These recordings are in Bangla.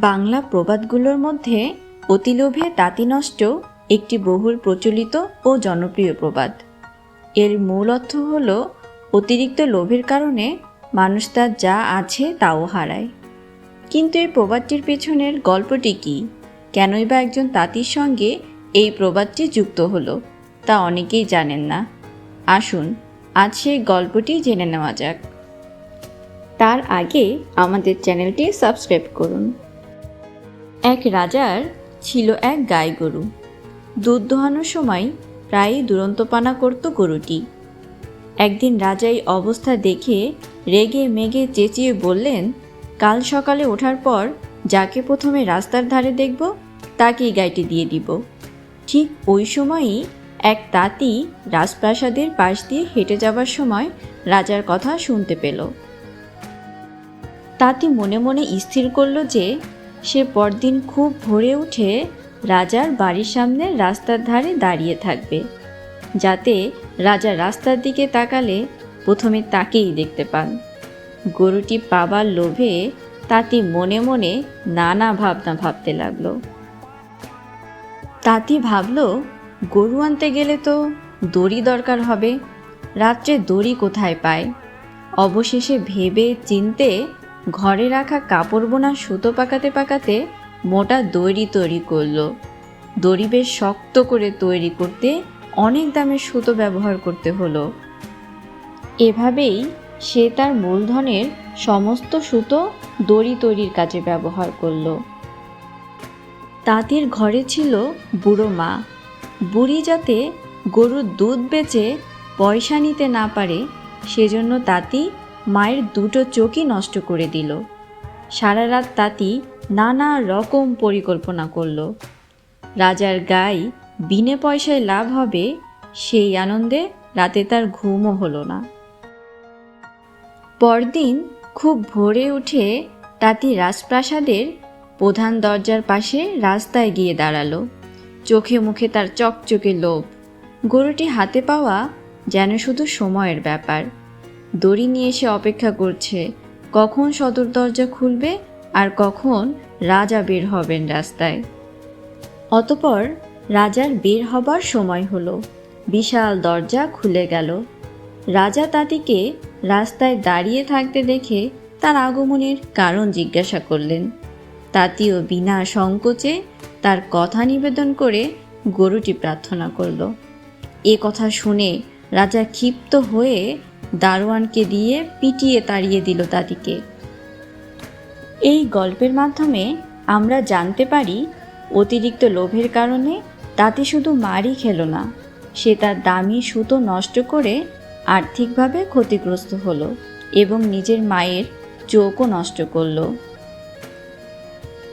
বাংলা প্রবাদগুলোর মধ্যে অতিলোভে তাঁতি নষ্ট একটি বহুল প্রচলিত ও জনপ্রিয় প্রবাদ। এর মূল অর্থ হল অতিরিক্ত লোভের কারণে মানুষ তার যা আছে তাও হারায়। কিন্তু এই প্রবাদটির পেছনের গল্পটি কি? কেনই বা একজন তাঁতির সঙ্গে এই প্রবাদটি যুক্ত হলো, তা অনেকেই জানেন না। আসুন, আজ সেই গল্পটি জেনে নেওয়া যাক। তার আগে আমাদের চ্যানেলটি সাবস্ক্রাইব করুন। এক রাজার ছিল এক গাই গরু। দুধ দোহানোর সময় প্রায়ই দুরন্তপানা করত গরুটি। একদিন রাজা এই অবস্থা দেখে রেগে মেগে চেঁচিয়ে বললেন, কাল সকালে ওঠার পর যাকে প্রথমে রাস্তার ধারে দেখব, তাকেই গাইটি দিয়ে দিব। ঠিক ওই সময়ই এক তাঁতি রাজপ্রাসাদের পাশ দিয়ে হেঁটে যাবার সময় রাজার কথা শুনতে পেল। তাঁতি মনে মনে স্থির করল যে সে পরদিন খুব ভোরে উঠে রাজার বাড়ির সামনে রাস্তার ধারে দাঁড়িয়ে থাকবে, যাতে রাজা রাস্তার দিকে তাকালে প্রথমে তাকেই দেখতে পান। গরুটি পাবার লোভে তাঁতি মনে মনে নানা ভাবনা ভাবতে লাগল। তাঁতি ভাবল, গরু আনতে গেলে তো দড়ি দরকার হবে, রাত্রে দড়ি কোথায় পায়? অবশেষে ভেবে চিনতে ঘরে রাখা কাপড় বোনা সুতো পাকাতে পাকাতে মোটা দড়ি তৈরি করল। দড়ি বেশ শক্ত করে তৈরি করতে অনেক দামের সুতো ব্যবহার করতে হলো। এভাবেই সে তার মূলধনের সমস্ত সুতো দড়ি তৈরির কাজে ব্যবহার করল। তাঁতির ঘরে ছিল বুড়ো মা। বুড়ি যাতে গরুর দুধ বেচে পয়সা নিতে না পারে, সেজন্য তাঁতি মায়ের দুটো চোখই নষ্ট করে দিল। সারা রাত তাঁতি নানা রকম পরিকল্পনা করল। রাজার গাই বিনে পয়সায় লাভ হবে সেই আনন্দে রাতে তার ঘুমও হলো না। পরদিন খুব ভোরে উঠে তাঁতি রাজপ্রাসাদের প্রধান দরজার পাশে রাস্তায় গিয়ে দাঁড়াল। চোখে মুখে তার চকচকে লোভ। গরুটি হাতে পাওয়া যেন শুধু সময়ের ব্যাপার। দড়ি নিয়ে এসে অপেক্ষা করছে। কখন সদর দরজা খুলবে আর কখন রাজা বের হবেন রাস্তায়। অতপর রাজার বের হবার সময় হলো। বিশাল দরজা খুলে গেল। রাজা তাঁতিকে রাস্তায় দাঁড়িয়ে থাকতে দেখে তার আগমনের কারণ জিজ্ঞাসা করলেন। তাঁতিও বিনা সংকোচে তার কথা নিবেদন করে গরুটি প্রার্থনা করল। এ কথা শুনে রাজা ক্ষিপ্ত হয়ে দারোয়ানকে দিয়ে পিটিয়ে তাড়িয়ে দিল তাঁতিকে এই গল্পের মাধ্যমে আমরা জানতে পারি, অতিরিক্ত লোভের কারণে তাতে শুধু মারই খেলো না, সে তার দামি সুতো নষ্ট করে আর্থিকভাবে ক্ষতিগ্রস্ত হলো এবং নিজের মায়ের চোখও নষ্ট করল।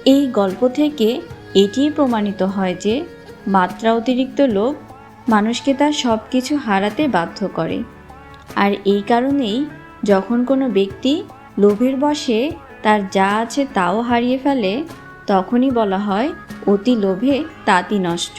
এই গল্প থেকে এটিই প্রমাণিত হয় যে মাত্রা অতিরিক্ত লোভ মানুষকে তার সব কিছু হারাতে বাধ্য করে। আর এই কারণেই যখন কোনো ব্যক্তি লোভের বশে তার যা আছে তাও হারিয়ে ফেলে, তখনই বলা হয় অতি লোভে তাঁতি নষ্ট।